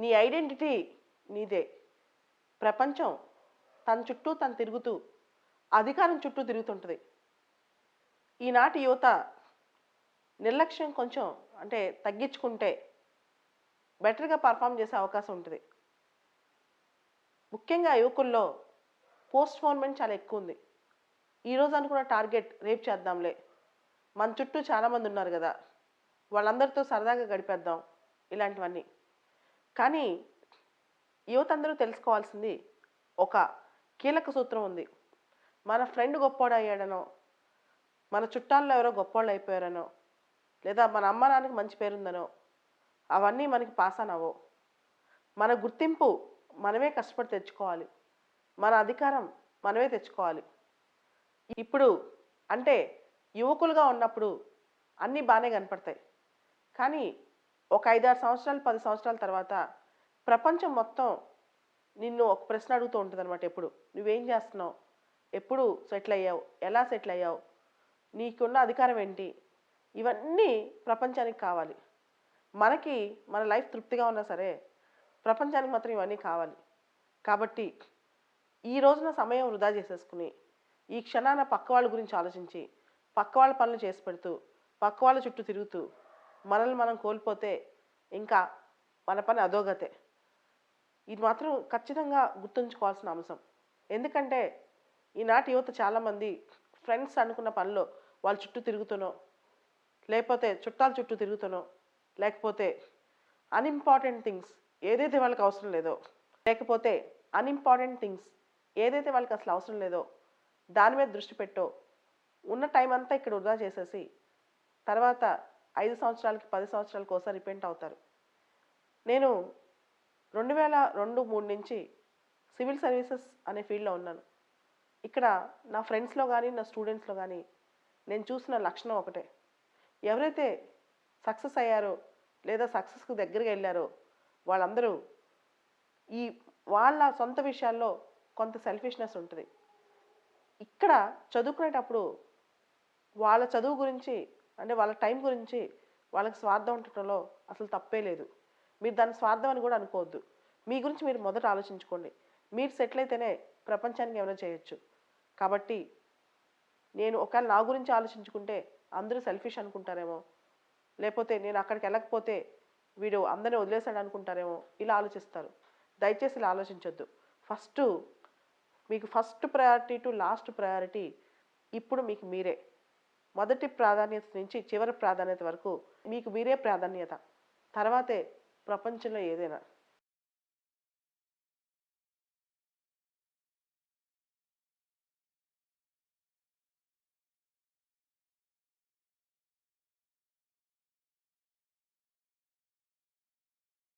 నీ ఐడెంటిటీ నీదే. ప్రపంచం తన చుట్టూ తను తిరుగుతూ అధికారం చుట్టూ తిరుగుతుంటుంది. ఈనాటి యువత నిర్లక్ష్యం కొంచెం అంటే తగ్గించుకుంటే బెటర్గా పర్ఫామ్ చేసే అవకాశం ఉంటుంది. ముఖ్యంగా యువకుల్లో పోస్ట్ పోన్మెంట్ చాలా ఎక్కువ ఉంది. ఈరోజు అనుకున్న టార్గెట్ రేపు చేద్దాంలే. మన చుట్టూ చాలామంది ఉన్నారు కదా. వాళ్ళందరితో సరదాగా గడిపేద్దాం. ఇలాంటివన్నీ. కానీ యువత అందరూ తెలుసుకోవాల్సింది ఒక కీలక సూత్రం ఉంది. మన ఫ్రెండ్ గొప్పోడు అయ్యాడనో మన చుట్టాల్లో ఎవరో గొప్పోళ్ళు అయిపోయారనో లేదా మన అమ్మ నాన్నకి మంచి పేరుందనో అవన్నీ మనకి పాస్ అనవో. మన గుర్తింపు మనమే కష్టపడి తెచ్చుకోవాలి. మన అధికారం మనమే తెచ్చుకోవాలి. ఇప్పుడు అంటే యువకులుగా ఉన్నప్పుడు అన్నీ బాగానే కనపడతాయి. కానీ ఒక ఐదారు సంవత్సరాలు పది సంవత్సరాల తర్వాత ప్రపంచం మొత్తం నిన్ను ఒక ప్రశ్న అడుగుతూ ఉంటుంది అనమాట ఎప్పుడు. నువ్వేం చేస్తున్నావు? ఎప్పుడు సెటిల్ అయ్యావు? ఎలా సెటిల్ అయ్యావు? నీకున్న అధికారం ఏంటి? ఇవన్నీ ప్రపంచానికి కావాలి. మనకి మన లైఫ్ తృప్తిగా ఉన్నా సరే ప్రపంచానికి మాత్రం ఇవన్నీ కావాలి. కాబట్టి ఈ రోజున సమయం వృధా చేసేసుకుని ఈ క్షణాన పక్క వాళ్ళ గురించి ఆలోచించి పక్క వాళ్ళ పనులు చేసి పెడుతూ పక్క వాళ్ళ చుట్టూ తిరుగుతూ మనల్ని మనం కోల్పోతే ఇంకా మన పని అధోగతే. ఇది మాత్రం ఖచ్చితంగా గుర్తుంచుకోవాల్సిన అంశం. ఎందుకంటే ఈనాటి యువత చాలామంది ఫ్రెండ్స్ అనుకున్న పనిలో వాళ్ళ చుట్టూ తిరుగుతునో లేకపోతే చుట్టాల చుట్టూ తిరుగుతునో లేకపోతే అన్ఇంపార్టెంట్ థింగ్స్ ఏదైతే వాళ్ళకి అవసరం లేదో లేకపోతే అన్ఇంపార్టెంట్ థింగ్స్ ఏదైతే వాళ్ళకి అసలు అవసరం లేదో దాని మీద దృష్టి పెట్టో ఉన్న టైం అంతా ఇక్కడ వృధా చేసేసి తర్వాత ఐదు సంవత్సరాలకి పది సంవత్సరాలకు ఒకసారి రిపెంట్ అవుతారు. నేను రెండు వేల రెండు మూడు నుంచి సివిల్ సర్వీసెస్ అనే ఫీల్డ్లో ఉన్నాను. ఇక్కడ నా ఫ్రెండ్స్లో కానీ నా స్టూడెంట్స్లో కానీ నేను చూసిన లక్షణం ఒకటే. ఎవరైతే సక్సెస్ అయ్యారో లేదా సక్సెస్కి దగ్గరగా వెళ్ళారో వాళ్ళందరూ ఈ వాళ్ళ సొంత విషయాల్లో కొంత సెల్ఫిష్నెస్ ఉంటుంది. ఇక్కడ చదువుకునేటప్పుడు వాళ్ళ చదువు గురించి అంటే వాళ్ళ టైం గురించి వాళ్ళకి స్వార్థం ఉండటంలో అసలు తప్పే లేదు. మీరు దాన్ని స్వార్థం అని కూడా అనుకోవద్దు. మీ గురించి మీరు మొదట ఆలోచించుకోండి. మీరు సెటిల్ అయితేనే ప్రపంచానికి ఏమైనా చేయొచ్చు. కాబట్టి నేను ఒకవేళ నా గురించి ఆలోచించుకుంటే అందరూ సెల్ఫిష్ అనుకుంటారేమో. లేకపోతే నేను అక్కడికి వెళ్ళకపోతే వీడు అందరిని వదిలేశాడు అనుకుంటారేమో. ఇలా ఆలోచిస్తారు. దయచేసి ఇలా ఆలోచించొద్దు. ఫస్ట్ మీకు first priority to last priority ఇప్పుడు మీకు మీరే. మొదటి ప్రాధాన్యత నుంచి చివరి ప్రాధాన్యత వరకు మీకు మీరే ప్రాధాన్యత. తర్వాతే ప్రపంచంలో ఏదైనా